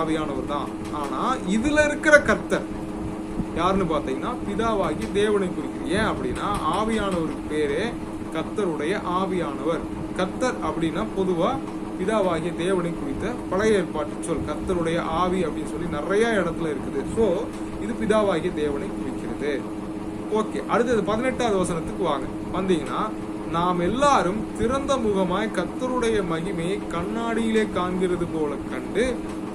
ஆவியானவர் தான். ஆனா இதுல இருக்கிற கர்த்தர் யாருன்னு பார்த்தீங்கன்னா பிதாவாகி தேவனை குறிக்கிறது. ஏன் அப்படின்னா ஆவியானவருக்கு பேரே கர்த்தருடைய ஆவியானவர். கர்த்தர் அப்படின்னா பொதுவா பிதாவாகிய தேவனை குறித்த பழைய ஏற்பாட்டு சொல் கர்த்தருடைய ஆவி அப்படின்னு சொல்லி நிறைய இடத்துல இருக்குது. ஸோ இது பிதாவாகிய தேவனை குறிக்கிறது. ஓகே அடுத்தது பதினெட்டாவது வசனத்துக்கு வாங்க. வந்தீங்கன்னா நாம் எல்லாரும் திறந்த முகமாய் கர்த்தருடைய மகிமையை கண்ணாடியிலே காண்கிறது போல கண்டு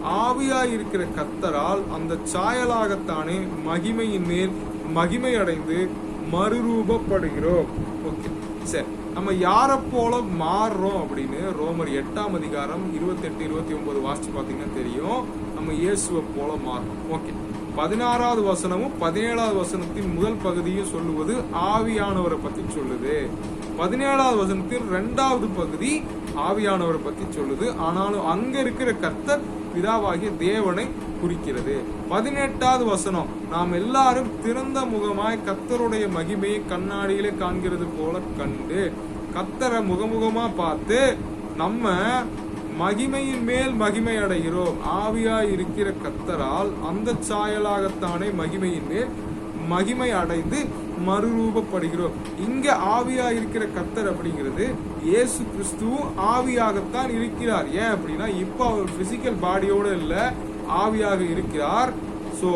ஆவியாய் இருக்கிற கத்தரால் அந்த சாயலாகத்தானே மகிமையின் மேல் மகிமை அடைந்து மறுரூபப்படுகிறோம். ஓகே சரி நம்ம யாரை போல மாறுறோம் அப்படின்னு ரோமர் எட்டாம் அதிகாரம் இருபத்தெட்டு இருபத்தி ஒன்பது வாசிச்சு பார்த்தீங்கன்னா தெரியும். நம்ம இயேசுவை போல மாறுறோம். ஓகே பதினாறாவது வசனமும் பதினேழாவது வசனத்தின் முதல் பகுதியும் சொல்லுவது ஆவியானவரை பத்தி சொல்லுது. பதினேழாவது வசனத்தின் இரண்டாவது பகுதி ஆவியானவரை பத்தி சொல்லுது. ஆனாலும் அங்க இருக்கிற கர்த்தர் பிதாவாகிய தேவனை குறிக்கிறது. பதினெட்டாவது வசனம் நாம் எல்லாரும் திறந்த முகமாய் கத்தருடைய மகிமையை கண்ணாடியிலே காண்கிறது போல கண்டு கத்தரை முகமுகமா பார்த்து நம்ம மகிமையின் மேல் மகிமை அடைகிறோம். ஆவியாய் இருக்கிற கத்தரால் அந்த சாயலாகத்தானே மகிமையின் மேல் மகிமை அடைந்து மறுரூபப்படுகிறோம். இங்க ஆவியாக இருக்கிற கத்தர் அப்படிங்கிறது இயேசு கிறிஸ்துவும் ஆவியாகத்தான் இருக்கிறார். ஏன் அப்படின்னா இப்போ அவர் பிசிக்கல் பாடியோட இல்ல ஆவியாக இருக்கிறார். சோ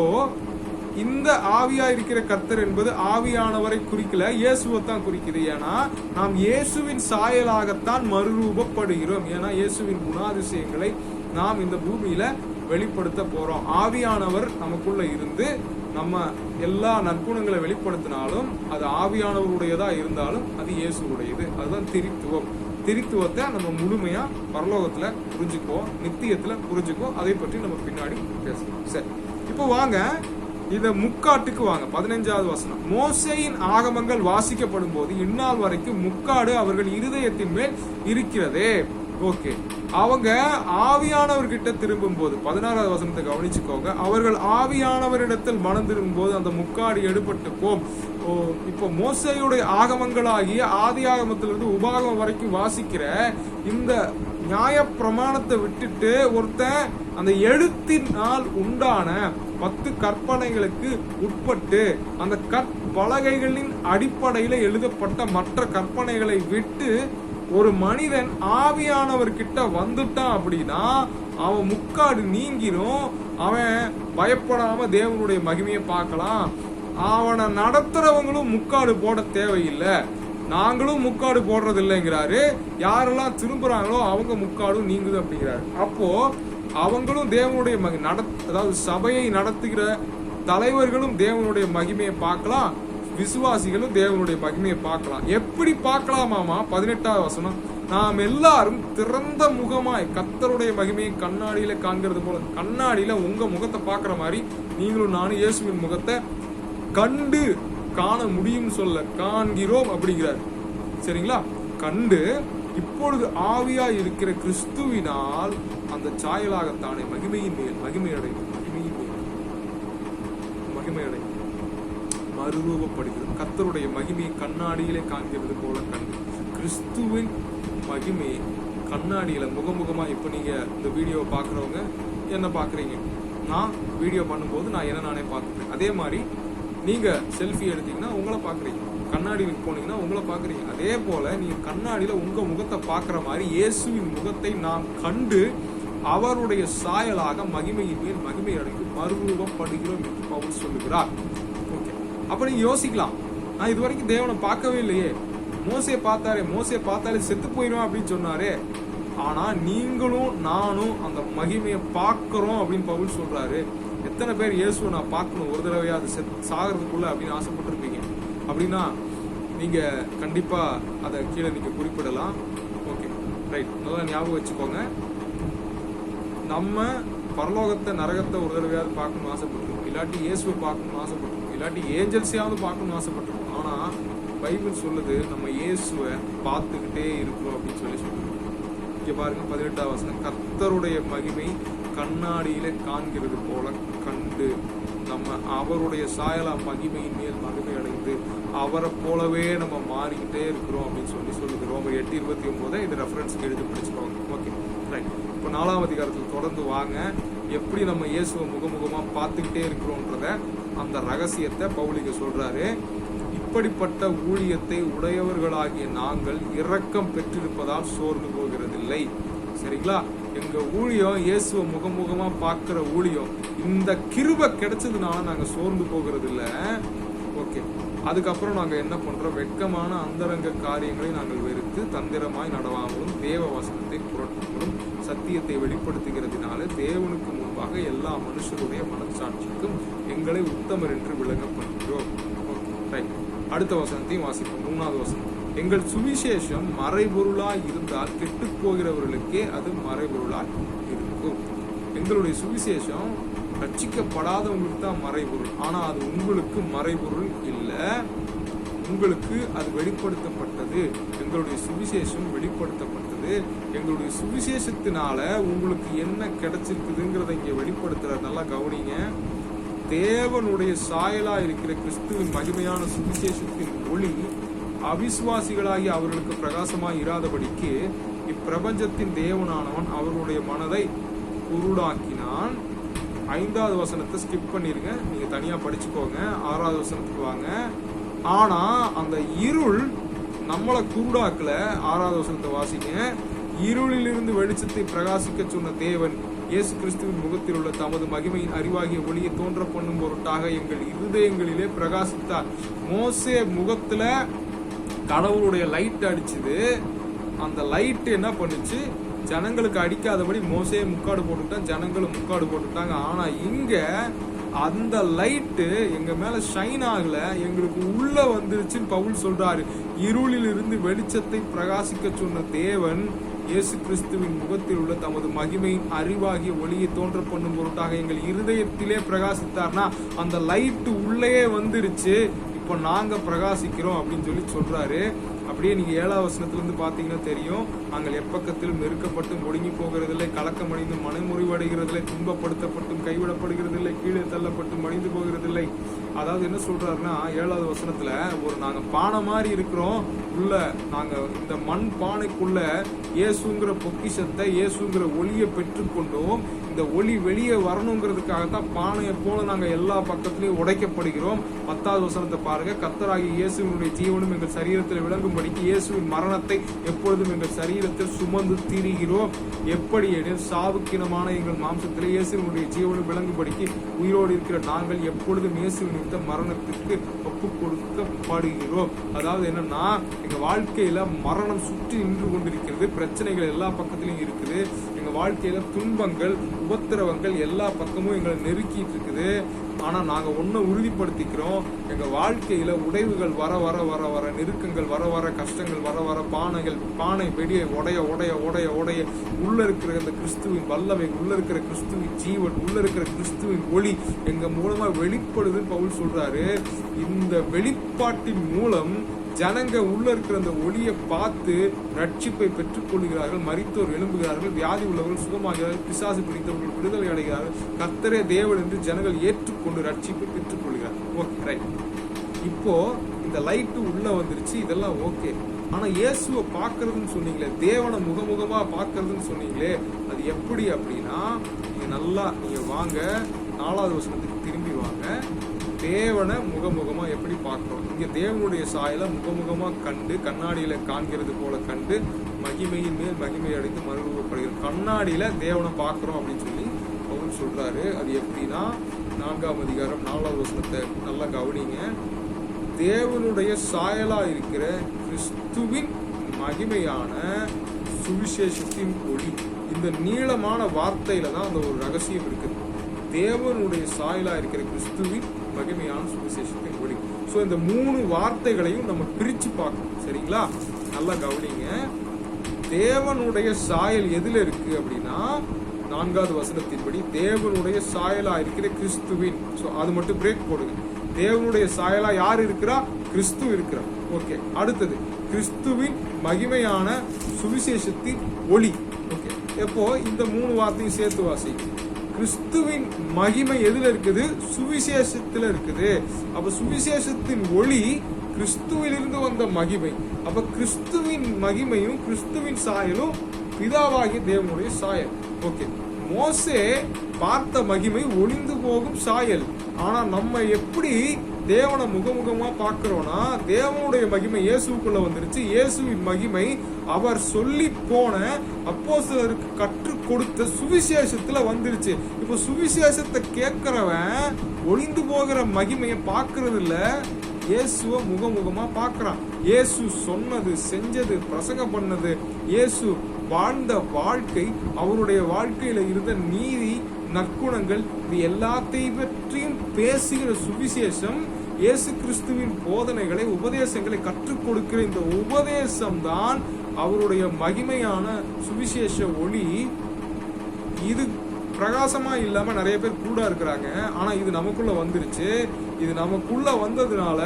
இந்த ஆவியா இருக்கிற கர்த்தர் என்பது ஆவியானவரை குறிக்கல இயேசுவை தான் குறிக்குது. ஏன்னா நாம் இயேசுவின் சாயலாகத்தான் மறுரூபப்படுகிறோம். ஏன்னா இயேசுவின் குணாதிசயங்களை நாம் இந்த பூமியில வெளிப்படுத்த போறோம். ஆவியானவர் நமக்குள்ள இருந்து நம்ம எல்லா நற்குணங்களை வெளிப்படுத்தினாலும் அது ஆவியானவருடையதா இருந்தாலும் அது இயேசுவுடையது. அதுதான் திரித்துவம். திரித்துவத்தை நம்ம முழுமையா பரலோகத்துல புரிஞ்சுக்குவோம் நித்தியத்துல புரிஞ்சுக்குவோம் அதை பற்றி நம்ம பின்னாடி பேசலாம். சரி. இப்போ வாங்க இத முக்காட்டுக்கு வாங்க. பதினஞ்சாவது வசனம். மோசையின் ஆகமங்கள் வாசிக்கப்படும் போது இந்நாள் வரைக்கும் முக்காடு அவர்கள் இருதயத்தின் மேல் இருக்கிறதே. ஓகே. அவங்க ஆவியானவர்கிட்ட திரும்பும் போது பதினாறாவது வசனத்தை கவனிச்சுக்கோங்க. அவர்கள் ஆவியானவரிடத்தில் மனம் திரும்பும் போது அந்த முக்காடி எடுபட்டு போம் ஓ, இப்போ மோசையுடைய ஆகமங்களாகிய ஆதி ஆகமத்திலிருந்து உபாகமம் வரைக்கும் வாசிக்கிற இந்த நியாய பிரமாணத்தை விட்டுட்டு ஒருத்தன் அந்த எழுத்தினால் உண்டான பத்து கற்பனைகளுக்கு உட்பட்டு அந்த கற்பலகைகளின் அடிப்படையில் எழுதப்பட்ட மற்ற கற்பனைகளை விட்டு ஒரு மனிதன் ஆவியானவர்கிட்ட வந்துட்டான் அப்படின்னா அவன் முக்காடு நீங்கிரும் அவன் பயப்படாம தேவனுடைய மகிமையை பார்க்கலாம். அவனை நடத்துறவங்களும் முக்காடு போட தேவையில்லை. நாங்களும் முக்காடு போடுறது இல்லைங்கிறாரு யாரெல்லாம் திரும்புறாங்களோ அவங்க முக்காடும் நீங்குது அப்படிங்கிறாரு. அப்போ அவங்களும் தேவனுடைய மகி நட அதாவது சபையை நடத்துகிற தலைவர்களும் தேவனுடைய மகிமையை பார்க்கலாம். விசுவாசிகளும் தேவனுடைய மகிமையை பார்க்கலாம். எப்படி பார்க்கலாமாமா? பதினெட்டாவது வசனம். நாம் எல்லாரும் திறந்த முகமாய் கத்தருடைய மகிமையை கண்ணாடியில காண்கிறது போல கண்ணாடியில உங்க முகத்தை பார்க்குற மாதிரி நீங்களும் நானும் இயேசுவின் முகத்தை கண்டு காண முடியும் சொல்ல காண்கிறோம் அப்படிங்கிறார். சரிங்களா? கண்டு இப்பொழுது ஆவியா இருக்கிற கிறிஸ்துவினால் அந்த சாயலாகத்தானே மகிமையின் மேல் மகிமை மகிமையின் மேல். மகிமை மறுரூபப்படுகிறது. கத்தருடைய மகிமையை கண்ணாடியிலே காண்கிறது போல கண்டு. கிறிஸ்துவின் மகிமையை கண்ணாடியில முகமுகமா இப்போ நீங்க இந்த வீடியோவை பார்க்குறவங்க என்ன பார்க்குறீங்க? நான் வீடியோ பண்ணும்போது நான் என்ன நானே பார்க்குறேன் அதே மாதிரி நீங்க செல்ஃபி எடுத்தீங்கன்னா உங்களை பார்க்குறீங்க. கண்ணாடிக்கு போனீங்கன்னா உங்களை பார்க்குறீங்க. அதே போல நீங்க கண்ணாடியில உங்க முகத்தை பார்க்குற மாதிரி இயேசுவின் முகத்தை நாம் கண்டு அவருடைய சாயலாக மகிமையின் மேல் மகிமை அடைந்து மறுரூபப்படுகிறோம் என்று பவுல் சொல்லுகிறார். அப்போ நீங்கள் யோசிக்கலாம். நான் இது வரைக்கும் தேவனை பார்க்கவே இல்லையே. மோசையை பார்த்தாரே மோசையை பார்த்தாலே செத்து போயிடும் அப்படின்னு சொன்னாரே. ஆனால் நீங்களும் நானும் அந்த மகிமையை பார்க்குறோம் அப்படின்னு பவுல் சொல்கிறாரு எத்தனை பேர் இயேசுவை நான் பார்க்கணும்? ஒரு தடவையாவது செத் சாகிறதுக்குள்ள அப்படின்னு ஆசைப்பட்டிருப்பீங்க. அப்படின்னா நீங்கள் கண்டிப்பாக அதை கீழே நீங்கள் குறிப்பிடலாம். ஓகே ரைட் நல்லா ஞாபகம் வச்சுக்கோங்க. நம்ம பரலோகத்தை நரகத்தை ஒரு தடவையாவது பார்க்கணும்னு ஆசைப்பட்டிருக்கோம் இல்லாட்டி இயேசுவை பார்க்கணும்னு ஆசைப்பட்டிருக்கோம் இல்லாட்டி ஏஞ்சல்ஸையாவது பார்க்கணும்னு ஆசைப்பட்டிருக்கோம். ஆனால் பைபிள் சொல்லுது நம்ம இயேசுவை பார்த்துக்கிட்டே இருக்கிறோம் அப்படின்னு சொல்லி சொல்லுவோம் இங்கே பாருங்க பதினெட்டாம் வசனம். கர்த்தருடைய மகிமை கண்ணாடியில காண்கிறது போல கண்டு நம்ம அவருடைய சாயலா மகிமையின் மேல் மகிமை அடைந்து அவரை போலவே நம்ம மாறிக்கிட்டே இருக்கிறோம் அப்படின்னு சொல்லி சொல்லுது. ரோமர் எட்டு இருபத்தி ஒன்பதை இது ரெஃபரன்ஸ்க்கு எழுதி படிச்சுக்கோங்க ஓகே ரைட் இப்போ நாலாம் அதிகாரத்தில் தொடர்ந்து வாங்க. எப்படி நம்ம இயேசுவை முகமுகமாக பார்த்துக்கிட்டே இருக்கிறோன்றத அந்த ரகசியத்தை பவுலிக்கு சொல்றாரு. இப்படிப்பட்ட ஊழியத்தை உடையவர்களாகிய நாங்கள் இரக்கம் பெற்றிருப்பதால் சோர்ந்து போகிறதில்லை. சரிங்களா? எங்க ஊழியம் இயேசுவை முகமுகமா பார்க்கிற ஊழியம் இந்த கிருபை கிடைச்சதுனால நாங்க சோர்ந்து போகிறது இல்ல ஓகே. அதுக்கப்புறம் நாங்க என்ன பண்றோம்? வெட்கமான அந்தரங்க காரியங்களை நாங்கள் வெறுத்து தந்திரமாய் நடவாமலும் தேவ வசனத்தை புரட்டாமலும் சத்தியத்தை வெளிப்படுத்துகிறதுனால தேவனுக்கு மூலமாக எல்லா மனுஷருடைய மனசாட்சிக்கும் எங்களை உத்தமர் என்று விளங்கப்படுகிறோம். ரைட் அடுத்த வசனத்தையும் வாசிப்போம். மூணாவது வசனம். எங்கள் சுவிசேஷம் மறைபொருளாய் இருந்தால் கெட்டு போகிறவர்களுக்கே அது மறைபொருளாய் இருக்கும். எங்களுடைய சுவிசேஷம் ரட்சிக்கப்படாதவங்களுக்கு தான் மறைபொருள். ஆனா அது உங்களுக்கு மறைபொருள் இல்லை. உங்களுக்கு அது வெளிப்படுத்தப்பட்டது. எங்களுடைய சுவிசேஷம் வெளிப்படுத்தப்பட்டது. எங்களுடைய சுவிசேஷத்தினால உங்களுக்கு என்ன கிடைச்சிருக்குதுங்கிறத இங்க வெளிப்படுத்துற நல்லா கவனிங்க. தேவனுடைய சாயலா இருக்கிற கிறிஸ்துவின் மகிமையான சுவிசேஷத்தின் ஒளி அவிசுவாசிகளாகி அவர்களுக்கு பிரகாசமாய் இராதபடிக்கு இப்பிரபஞ்சத்தின் தேவனானவன் அவர்களுடைய மனதை குருடாக்கினான். ஐந்தாவது வசனத்தை ஸ்கிப் பண்ணிருங்க. நீங்க தனியா படிச்சுக்கோங்க. ஆறாவது வசனத்துக்கு வாங்க. ஆனா அந்த இருள் நம்மளை குருடாக்கல ஆறாவது வசனத்தை வாசிங்க. இருளிலிருந்து வெளிச்சத்தை பிரகாசிக்க சொன்ன தேவன் இயேசு கிறிஸ்துவின் முகத்தில் உள்ள தமது மகிமையின் அறிவாகிய ஒளியை தோன்ற பண்ணும் பொருட்டாக எங்கள் இருதயங்களிலே பிரகாசித்தார். மோசே முகத்துல கடவுளுடைய லைட் அடிச்சுது. அந்த லைட் என்ன பண்ணுச்சு? ஜனங்களுக்கு அடிக்காதபடி மோசே முக்காடு போட்டுட்டான் ஜனங்களும் முக்காடு போட்டுட்டாங்க. ஆனா இங்க அந்த லைட்டு எங்க மேல ஷைன் ஆகல எங்களுக்கு உள்ள வந்துருச்சுன்னு பவுல் சொல்றாரு. இருளில் இருந்து வெளிச்சத்தை பிரகாசிக்க சொன்ன தேவன் இயேசு கிறிஸ்துவின் முகத்தில் உள்ள தமது மகிமையின் அறிவாகிய ஒளியை தோன்ற பண்ணும் பொருட்டாக எங்கள் இருதயத்திலே பிரகாசித்தார்னா அந்த லைட்டு உள்ளேயே வந்துருச்சு. இப்போ நாங்க பிரகாசிக்கிறோம் அப்படின்னு சொல்லி சொல்றாரு. அப்படியே நீங்க ஏழாம் வசனத்துல இருந்து பாத்தீங்கன்னா தெரியும். நாங்கள் எப்பக்கத்திலும் நெருக்கப்பட்டும் முடுங்கி போகிறதில்லை கலக்கமடைந்து மனமுறிவடைகிறதில்லை துன்பப்படுத்தப்பட்டும் கைவிடப்படுகிறதில்லை கீழே தள்ளப்பட்டும் மடிந்து போகிறதில்லை. அதாவது என்ன சொல்றாருன்னா ஏழாவது வசனத்துல ஒரு நாங்க பானை மாதிரி இருக்கிறோம் உள்ள நாங்க இந்த மண் பானைக்குள்ள இயேசுங்கிற பொக்கிஷத்தை இயேசுங்கிற ஒளியை பெற்றுக்கொண்டோம். இந்த ஒளி வெளியே வரணுங்கிறதுக்காக தான் பானையை போல நாங்கள் எல்லா பக்கத்துலேயும் உடைக்கப்படுகிறோம். பத்தாவது வசனத்தை பாருங்க. கத்தராகி இயேசுவினுடைய ஜீவனும் எங்கள் சரீரத்தில் விளங்கும்படிக்கு இயேசுவின் மரணத்தை எப்பொழுதும் எங்கள் சரீரத்தில் சுமந்து திரிகிறோம். எப்படி எனில் சாவுக்கினமான எங்கள் மாம்சத்தில் இயேசுவினுடைய ஜீவனும் விளங்கும்படிக்கு உயிரோடு இருக்கிற நாங்கள் எப்பொழுதும் இயேசு நிமித்த மரணத்திற்கு ஒப்பு கொடுக்கப்படுகிறோம் அதாவது என்னன்னா எங்க வாழ்க்கையில மரணம் சுற்றி நின்று கொண்டிருக்கிறது. பிரச்சனைகள் எல்லா பக்கத்திலையும் இருக்குது. எங்கள் வாழ்க்கையில் துன்பங்கள் உபத்திரவங்கள் எல்லா பக்கமும் எங்களை நெருக்கிட்டு இருக்குது. ஆனால் நாங்கள் ஒன்றை உறுதிப்படுத்திக்கிறோம். எங்கள் வாழ்க்கையில் உடைவுகள் வர வர வர வர நெருக்கங்கள் வர வர கஷ்டங்கள் வர வர பானைகள் பானை வெடிய உடைய உடைய உடைய உடைய உள்ளே இருக்கிற இந்த கிறிஸ்துவின் வல்லமை உள்ளே இருக்கிற கிறிஸ்துவின் ஜீவன் உள்ளே இருக்கிற கிறிஸ்துவின் ஒளி எங்கள் மூலமாக வெளிப்படுதுன்னு பவுல் சொல்கிறாரு இந்த வெளிப்பாட்டின் மூலம் ஜனங்க உள்ள இருக்கிற அந்த ஒளியை பார்த்து ரட்சிப்பை பெற்றுக்கொள்கிறார்கள் மறித்தோர் எழும்புகிறார்கள் வியாதி உள்ளவர்கள் சுகமாகிறார்கள் பிசாசு பிடித்தவர்கள் விடுதலை அடைகிறார்கள். கர்த்தரே தேவன் என்று ஜனங்கள் ஏற்றுக்கொண்டு ரட்சிப்பை பெற்றுக்கொள்கிறார் ஓகே ரைட் இப்போ இந்த லைட்டு உள்ள வந்துருச்சு இதெல்லாம் ஓகே ஆனா இயேசுவை பார்க்கறதுன்னு சொன்னீங்களே தேவனை முகமுகமா பார்க்கறதுன்னு சொன்னீங்களே அது எப்படி அப்படின்னா நீங்க நல்லா நீங்க வாங்க நாலாவது வருஷத்துக்கு திரும்பி வாங்க. தேவனை முகமுகமாக எப்படி பார்க்கணும் இங்கே தேவனுடைய சாயல முகமுகமாக கண்டு கண்ணாடியில் காண்கிறது போல கண்டு மகிமையின் மேல் மகிமை அடைந்து மறுரூபப்படுகிறது. கண்ணாடியில் தேவனை பார்க்குறோம் அப்படின்னு சொல்லி பவுல் சொல்கிறாரு அது எப்படின்னா நான்காம் அதிகாரம் நாலாவது வசனத்தை நல்லா கவனிங்க. தேவனுடைய சாயலா இருக்கிற கிறிஸ்துவின் மகிமையான சுவிசேஷத்தின் ஒளி. இந்த நீளமான வார்த்தையில தான் அந்த ஒரு ரகசியம் இருக்குது. தேவனுடைய சாயலா இருக்கிற கிறிஸ்துவின் மகிமையான சுவிசேஷத்தின் ஒளி. ஸோ இந்த மூணு வார்த்தைகளையும் நம்ம பிரிச்சு பார்க்கணும். சரிங்களா? நல்லா கவனிங்க. தேவனுடைய சாயல் எதுல இருக்கு அப்படின்னா நான்காவது வசனத்தின்படி தேவனுடைய சாயலா இருக்கிற கிறிஸ்துவின். ஸோ அது மட்டும் பிரேக் போடுங்க. தேவனுடைய சாயலா யார் இருக்கிறா? கிறிஸ்து இருக்கிறா ஓகே அடுத்தது கிறிஸ்துவின் மகிமையான சுவிசேஷத்தின் ஒளி. ஓகே எப்போ? இந்த மூணு வார்த்தையும் சேர்த்து வாசி கிறிஸ்துவின் மகிமை எதில் இருக்குது? சுவிசேஷத்தில் இருக்குது. அப்ப சுவிசேஷத்தின் ஒளி கிறிஸ்துவிலிருந்து வந்த மகிமை. அப்ப கிறிஸ்துவின் மகிமையும் கிறிஸ்துவின் சாயலும் பிதாவாகிய தேவனுடைய சாயல். ஓகே மோசே பார்த்த மகிமை ஒளிந்து போகும் சாயல். ஆனா நம்ம எப்படி தேவனை முகமுகமாக பார்க்குறோன்னா தேவனுடைய மகிமை இயேசுக்குள்ள வந்துருச்சு. இயேசுவின் மகிமை அவர் சொல்லி போன அப்போஸ்தலருக்கு கற்றுக் கொடுத்த சுவிசேஷத்தில் வந்துருச்சு. இப்போ சுவிசேஷத்தை கேட்குறவன் ஒளிந்து போகிற மகிமையை பார்க்கறது இல்லை இயேசுவை முகமுகமாக பார்க்குறான். இயேசு சொன்னது செஞ்சது பிரசங்கம் பண்ணது இயேசு வாழ்ந்த வாழ்க்கை அவருடைய வாழ்க்கையில் இருந்த நீதி நற்குணங்கள் இது எல்லாத்தையும் பற்றியும் பேசுகிற சுவிசேஷம் இயேசு கிறிஸ்துவின் போதனைகளை உபதேசங்களை கற்றுக் கொடுக்கிற இந்த உபதேசம் தான் அவருடைய மகிமையான சுவிசேஷ ஒளி. இது பிரகாசமாக இல்லாமல் நிறைய பேர் கூட இருக்கிறாங்க. ஆனால் இது நமக்குள்ளே வந்துருச்சு. இது நமக்குள்ளே வந்ததுனால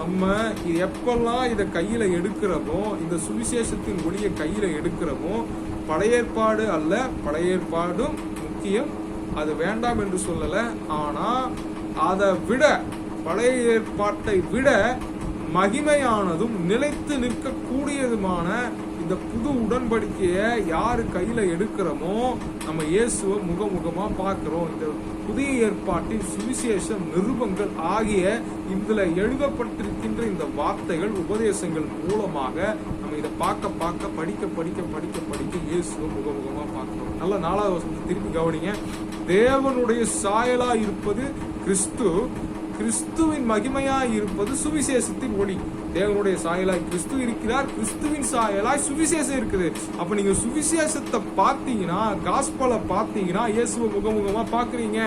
நம்ம இது எப்பெல்லாம் இதை கையில் எடுக்கிறோமோ இந்த சுவிசேஷத்தின் ஒளியை கையில் எடுக்கிறோமோ பழையற்பாடு அல்ல பழையற்பாடும் முக்கியம். அது வேண்டாம் என்று சொல்லலை. ஆனால் அதை விட பழைய ஏற்பாட்டை விட மகிமையானதும் நிலைத்து நிற்கக்கூடியதுமான இந்த புது உடன்படிக்கையை யார் கையில் எடுக்கிறோமோ நம்ம இயேசுவை முகமுகமாக பார்க்குறோம். இந்த புதிய ஏற்பாட்டின் சுவிசேஷம் நிருபங்கள் ஆகிய இதில் எழுதப்பட்டிருக்கின்ற இந்த வார்த்தைகள் உபதேசங்கள் மூலமாக நம்ம இதை பார்க்க பார்க்க படிக்க படிக்க படிக்க படிக்க இயேசுவை முகமுகமாக பார்க்குறோம். நல்ல நாலாவது வசனத்தை திருப்பி கவனிங்க. தேவனுடைய சாயலாக இருப்பது கிறிஸ்து கிறிஸ்துவின் மகிமையாய் இருப்பது சுவிசேஷத்தின் ஒளி. தேவனுடைய சாயலாய் கிறிஸ்து இருக்கிறார் கிறிஸ்துவின் சாயலாய் சுவிசேஷம் இருக்குது. அப்ப நீங்க சுவிசேஷத்தை பார்த்தீங்கன்னா காஸ்பலை பார்த்தீங்கன்னா இயேசுவ முகமுகமா பாக்குறீங்க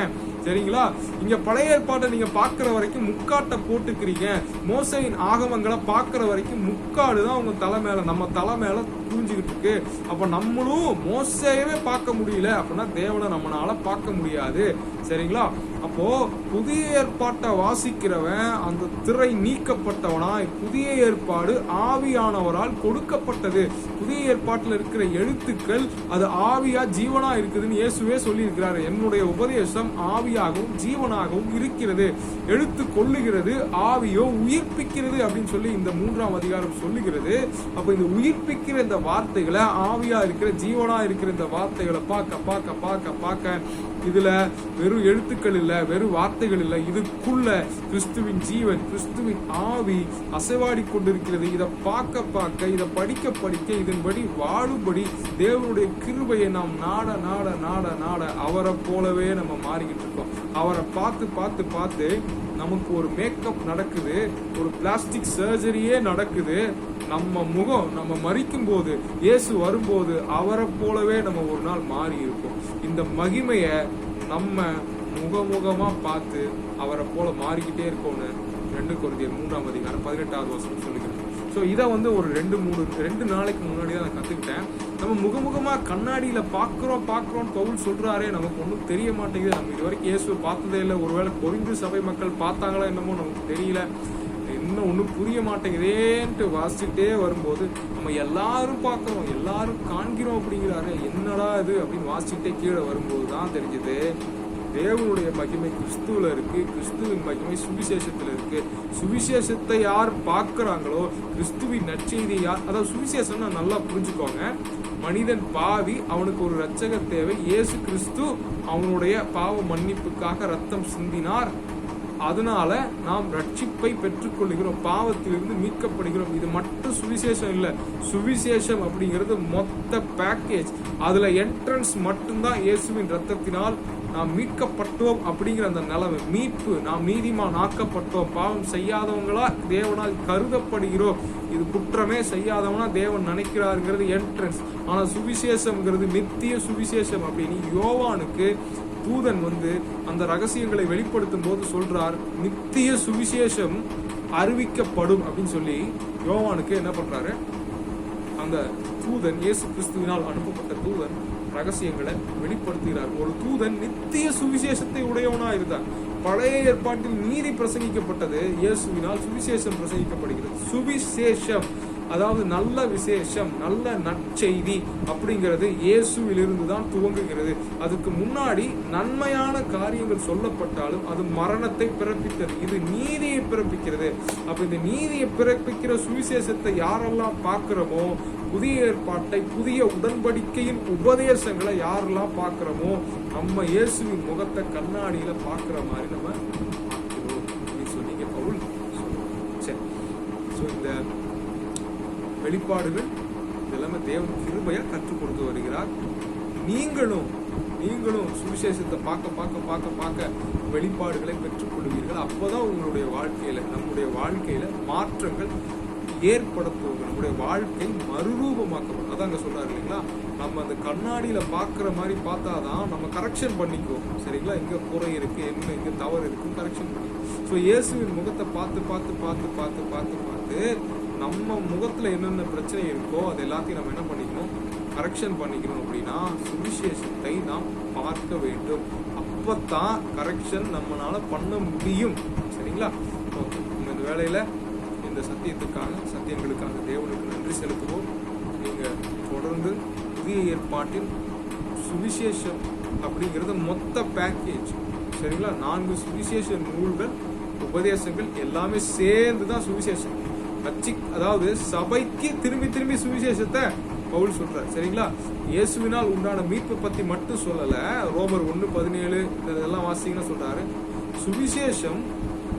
சரிங்களா? இங்க பழைய ஏற்பாட்டை நீங்க பாக்குற வரைக்கும் முக்காட்டை போட்டுக்கிறீங்க. மோசையின் ஆகமங்களை பாக்குற வரைக்கும் முக்காடு தான் உங்க தலை மேல. நம்ம தலை மேல புரிஞ்சுக்கிட்டு இருக்கு அப்ப நம்மளும் மோசையவே பார்க்க முடியல அப்படின்னா தேவனை நம்மளால பார்க்க முடியாது. சரிங்களா? அப்போ புதிய ஏற்பாட்டை வாசிக்கிறவன் அந்த திரை நீக்கப்பட்டவனாய் புதிய ஏற்பாடு ஆவியானவரால் கொடுக்கப்பட்டது. புதிய ஏற்பாட்டில் இருக்கிற எழுத்துக்கள் அது ஆவியா ஜீவனா இருக்குதுன்னு இயேசுவே சொல்லியிருக்கிறாரு. என்னுடைய உபதேசம் ஆவியாகவும் ஜீவனாகவும் இருக்கிறது. எழுத்து கொள்ளுகிறது ஆவியோ உயிர்ப்பிக்கிறது அப்படின்னு சொல்லி இந்த மூன்றாம் அதிகாரம் சொல்லுகிறது. அப்ப இந்த உயிர்ப்பிக்கிற இந்த வார்த்தைகளை ஆவியா இருக்கிற ஜீவனா இருக்கிற இந்த வார்த்தைகளை பார்க்க பார்க்க பார்க்க பார்க்க இதுல வெறும் எழுத்துக்கள் இல்ல வெறும் வார்த்தைகள் இல்ல. இதுக்குள்ள கிறிஸ்துவின் ஜீவன் கிறிஸ்துவின் ஆவி அசைவாடி கொண்டிருக்கிறது. இதை பார்க்க பார்க்க இதை படிக்க படிக்க இதன்படி வாழும்படி தேவனுடைய கிருபையை நாம் நாட நாட நாட நாட அவரை போலவே நம்ம மாறிக்கிட்டு இருக்கோம். அவரை பார்த்து பார்த்து பார்த்து நமக்கு ஒரு மேக்கப் நடக்குது ஒரு பிளாஸ்டிக் சர்ஜரியே நடக்குது. நம்ம முகம் நம்ம மறிக்கும் போது இயேசு வரும்போது அவரை போலவே நம்ம ஒரு நாள் மாறி இருப்போம் இந்த மகிமையை நம்ம முகமுகமா பார்த்து அவரை போல மாறிக்கிட்டே இருக்கோம்னு ரெண்டு குருதியர் மூன்றாம் அதிகாரம் பதினெட்டாவது வருஷம் சொல்லிக்கிறேன் ஸோ இதை வந்து ஒரு ரெண்டு மூணு ரெண்டு நாளைக்கு முன்னாடி தான் நான் கற்றுக்கிட்டேன் நம்ம முகமுகமாக கண்ணாடியில் பார்க்குறோம் பார்க்குறோம் பவுல் சொல்கிறாரே நமக்கு ஒன்றும் தெரிய மாட்டேங்குது. நம்ம இது வரைக்கும் பார்த்ததே இல்லை. ஒருவேளை கொரிந்து சபை மக்கள் பார்த்தாங்களா என்னமோ நமக்கு தெரியல. இன்னும் ஒன்றும் புரிய மாட்டேங்குதேன்ட்டு வாசிச்சுட்டே வரும்போது நம்ம எல்லாரும் பார்க்குறோம் எல்லாரும் காண்கிறோம் அப்படிங்கிறாரு என்னடா இது அப்படின்னு வாசிச்சுட்டே கீழே வரும்போது தான் தெரிஞ்சது தேவனுடைய மகிமை கிறிஸ்துவில் இருக்கு கிறிஸ்துவின் மகிமை சுவிசேஷத்தில் இருக்கு. சுவிசேஷத்தை யார் பார்க்குறாங்களோ கிறிஸ்துவின் நற்செய்தி யார் அதாவது சுவிசேஷம்னா நல்லா புரிஞ்சுக்கோங்க. மனிதன் பாவி அவனுக்கு ஒரு ரட்சகர் தேவை. இயேசு கிறிஸ்து அவனுடைய பாவ மன்னிப்புக்காக ரத்தம் சிந்தினார். அதனால நாம் ரட்சிப்பை பெற்றுக்கொள்கிறோம் பாவத்திலிருந்து மீட்கப்படுகிறோம். இது மட்டும் சுவிசேஷம் இல்லை. சுவிசேஷம் அப்படிங்கிறது மொத்த பேக்கேஜ் அதுல என்ட்ரன்ஸ் மட்டும்தான் இயேசுவின் ரத்தத்தினால் நாம் மீட்கப்பட்டோம் அப்படிங்கிற அந்த நிலவு மீட்பு நாம் நீதிமான் ஆக்கப்பட்டோம். பாவம் செய்யாதவங்களா தேவனால் கருதப்படுகிறோம். இது குற்றமே செய்யாதவனா தேவன் நினைக்கிறாருங்கிறது என்ட்ரன்ஸ் ஆனால் சுவிசேஷம்ங்கிறது நித்திய சுவிசேஷம் அப்படின்னு யோவானுக்கு தூதன் வந்து அந்த ரகசியங்களை வெளிப்படுத்தும் போது சொல்றார் நித்திய சுவிசேஷம் அறிவிக்கப்படும் அப்படின்னு சொல்லி யோவானுக்கு என்ன பண்றாரு? அந்த தூதன் இயேசு கிறிஸ்துவினால் அனுப்பப்பட்ட தூதன் ரகசியங்களை வெளிப்படுத்துகிறார். ஒரு தூதன் நித்திய சுவிசேஷத்தை உடையவனா இருந்தார் பழைய ஏற்பாட்டில் நீதி பிரசங்கிக்கப்பட்டது இயேசுவினால் சுவிசேஷம் பிரசங்கிக்கப்படுகிறது. சுவிசேஷம். அதாவது நல்ல விசேஷம் நல்ல நற்செய்தி அப்படிங்கிறது இயேசுவிலிருந்து தான் துவங்குகிறது. அதுக்கு முன்னாடி நன்மையான காரியங்கள் சொல்லப்பட்டாலும் அது மரணத்தை பிறப்பித்தது. இது நீதியை பிறப்பிக்கிறது. அப்ப இந்த நீதியை பிறப்பிக்கிற சுவிசேஷத்தை யாரெல்லாம் பார்க்கிறோமோ புதிய ஏற்பாட்டை புதிய உடன்படிக்கையின் உபதேசங்களை யாரெல்லாம் பார்க்கிறோமோ நம்ம இயேசுவின் முகத்தை கண்ணாடியில பார்க்குற மாதிரி நம்ம பார்க்கிறோம் அப்படின்னு சொன்னீங்க பவுல் சொல்றார். சரி ஸோ இந்த வெளிப்பாடுகள் இதெல்லாமே தேவன் கிருபையா கற்றுக் கொடுத்து வருகிறார். நீங்களும் நீங்களும் சுவிசேஷத்தை பார்க்க பார்க்க பார்க்க பார்க்க வெளிப்பாடுகளை பெற்றுக்கொள்வீர்கள் அப்போதான் உங்களுடைய வாழ்க்கையில நம்முடைய வாழ்க்கையில மாற்றங்கள் ஏற்பட போகும். நம்முடைய வாழ்க்கை மறுரூபமாக்கப்படும். அதான் அங்கே சொல்றாரு இல்லைங்களா? நம்ம அந்த கண்ணாடியில பார்க்குற மாதிரி பார்த்தாதான் நம்ம கரெக்ஷன் பண்ணிக்குவோம். சரிங்களா? எங்க குறை இருக்கு என்ன எங்க தவறு இருக்கு கரெக்ஷன் பண்ணிக்குவோம். ஸோ இயேசுவின் முகத்தை பார்த்து பார்த்து பார்த்து பார்த்து பார்த்து பார்த்து நம்ம முகத்துல என்னென்ன பிரச்சனை இருக்கோ அது எல்லாத்தையும் நம்ம என்ன பண்ணிக்கணும்? கரெக்ஷன் பண்ணிக்கணும் அப்படின்னா சுவிசேஷத்தை நாம் பார்க்க வேண்டும். அப்பதான் கரெக்ஷன் நம்மளால பண்ண முடியும். சரிங்களா? ஓகே இந்த வேலையில இந்த சத்தியத்துக்காக சத்தியங்களுக்காக தேவனுக்கு நன்றி செலுத்துவோம். நீங்க தொடர்ந்து புதிய ஏற்பாட்டின் சுவிசேஷம் அப்படிங்கிறது மொத்த பேக்கேஜ் சரிங்களா? நான்கு சுவிசேஷ நூல்கள் உபதேசங்கள் எல்லாமே சேர்ந்து தான் சுவிசேஷம். அச்சி அதாவது சபைக்கு திரும்பி திரும்பி சுவிசேஷத்தை பவுல் சொல்றார். சரிங்களா? இயேசுவினால் உண்டான மீட்பை பத்தி மட்டும் சொல்லல. ரோமர் ஒன்று பதினேழு இதெல்லாம் வாசிங்கன்னா சொல்றாரு. சுவிசேஷம்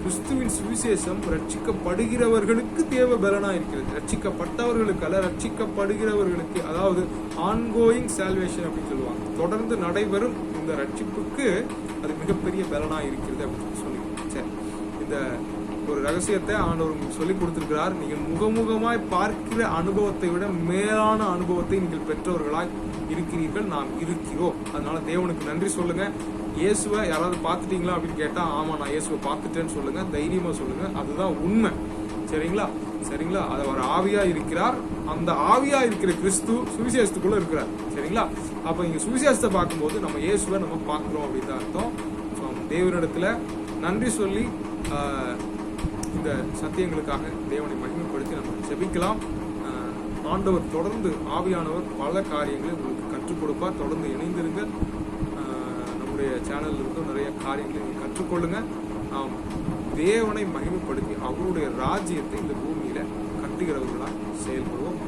கிறிஸ்துவின் சுவிசேஷம் ரட்சிக்கப்படுகிறவர்களுக்கு தேவ பலனா இருக்கிறது. ரட்சிக்கப்பட்டவர்களுக்கு அல்ல ரட்சிக்கப்படுகிறவர்களுக்கு அதாவது ஆன்கோயிங் சால்வேஷன் அப்படின்னு சொல்லுவாங்க. தொடர்ந்து நடைபெறும் இந்த ரட்சிப்புக்கு அது மிகப்பெரிய பலனா இருக்கிறது அப்படின்னு சொல்லி. சரி. இந்த ஒரு ரகசியத்தை ஆண்டவர் சொல்லி கொடுத்திருக்கிறார். நீங்கள் முகமுகமாய் பார்க்கிற அனுபவத்தை விட மேலான அனுபவத்தை நீங்கள் பெற்றவர்களாய் இருக்கிறீர்கள். நாம் இருக்கிறோம். அதனால தேவனுக்கு நன்றி சொல்லுங்க. இயேசுவை யாராவது பார்த்துட்டீங்களா அப்படின்னு கேட்டா ஆமா நான் இயேசுவை பார்த்துட்டேன்னு சொல்லுங்க. தைரியமா சொல்லுங்க. அதுதான் உண்மை. சரிங்களா? சரிங்களா? அது அவர் ஆவியா இருக்கிறார். அந்த ஆவியா இருக்கிற கிறிஸ்து சுவிசேஷத்துக்குள்ள இருக்கிறார். சரிங்களா? அப்ப இங்க சுவிசேஷத்தை பார்க்கும்போது நம்ம இயேசுவை நம்ம பார்க்கிறோம் அப்படின்னு தான் அர்த்தம் ஸோ தேவனிடத்துல நன்றி சொல்லி ஆஹ், இந்த சத்தியங்களுக்காக தேவனை மகிமைப்படுத்தி நம்ம ஜெபிக்கலாம். ஆண்டவர் தொடர்ந்து ஆவியானவர் பல காரியங்களை உங்களுக்கு கற்றுக் கொடுப்பார். தொடர்ந்து இணைந்திருங்க நம்முடைய சேனலில் இருந்து நிறைய காரியங்களை நீங்கள் கற்றுக்கொள்ளுங்க. நாம் தேவனை மகிமைப்படுத்தி அவருடைய ராஜ்யத்தை இந்த பூமியில கட்டுகிறவர்களாக செயல்படுவோம்.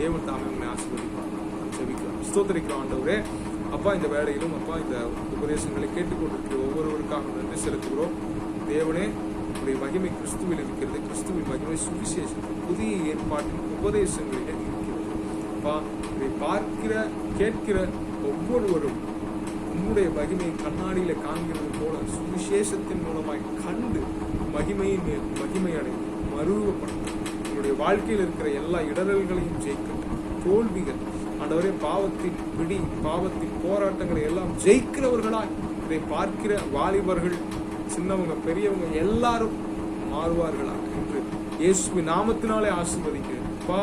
தேவன் தாமே உங்களை ஆசீர்வதிப்பார். நாம் ஜெபிக்கலாம். ஸ்தோத்திரிக்கிறோம் ஆண்டவரே. அப்பா இந்த வேலையிலும் அப்பா இந்த உபதேசங்களை கேட்டுக்கொண்டிருக்கிற ஒவ்வொருவருக்காக நன்றி செலுத்துகிறோம். தேவனே உடைய மகிமை கிறிஸ்துவில் இருக்கிறது. கிறிஸ்துவின் மகிமை சுவிசேஷம். புதிய ஏற்பாட்டின் உபதேசங்களில் இருக்கிறது. அப்பா இதை பார்க்கிற கேட்கிற ஒவ்வொருவரும் உம்முடைய மகிமையை கண்ணாடியில காண்கிறது போல சுவிசேஷத்தின் மூலமாய் கண்டு மகிமையின் மேல் மகிமையடை மருவப்படும். உங்களுடைய வாழ்க்கையில் இருக்கிற எல்லா இடரல்களையும் ஜெயிக்கட்டும் தோல்விகள் ஆண்டவரே பாவத்தின் பிடி பாவத்தின் போராட்டங்களை எல்லாம் ஜெயிக்கிறவர்களாய் இதை பார்க்கிற வாலிபர்கள் சின்னவங்க பெரியவங்க எல்லாரும் மாறுவார்களா என்று இயேசுவி நாமத்தினாலே ஆசிர்வதிக்கிறேன். அப்பா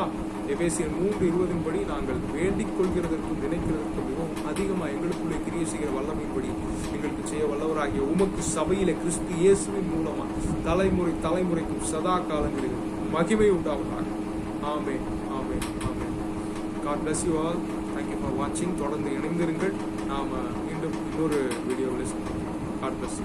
எபேசியன் மூன்று இருபதின் படி நாங்கள் வேண்டிக் கொள்கிறதற்கும் நினைக்கிறதற்கும் மிகவும் அதிகமாக எங்களுக்குள்ளே கிரிய செய்கிற வல்லமைப்படி எங்களுக்கு செய்ய வல்லவராகிய உமக்கு சபையில கிறிஸ்து இயேசுவின் மூலமா தலைமுறை தலைமுறைக்கும் சதா காலங்களில் மகிமை உண்டாவதாக. ஆமே ஆமே ஆமே God bless you all thank you for வாட்சிங் தொடர்ந்து இணைந்திருங்கள். நாம மீண்டும் இன்னொரு வீடியோவில் சந்திப்போம் காட் பிளஸ்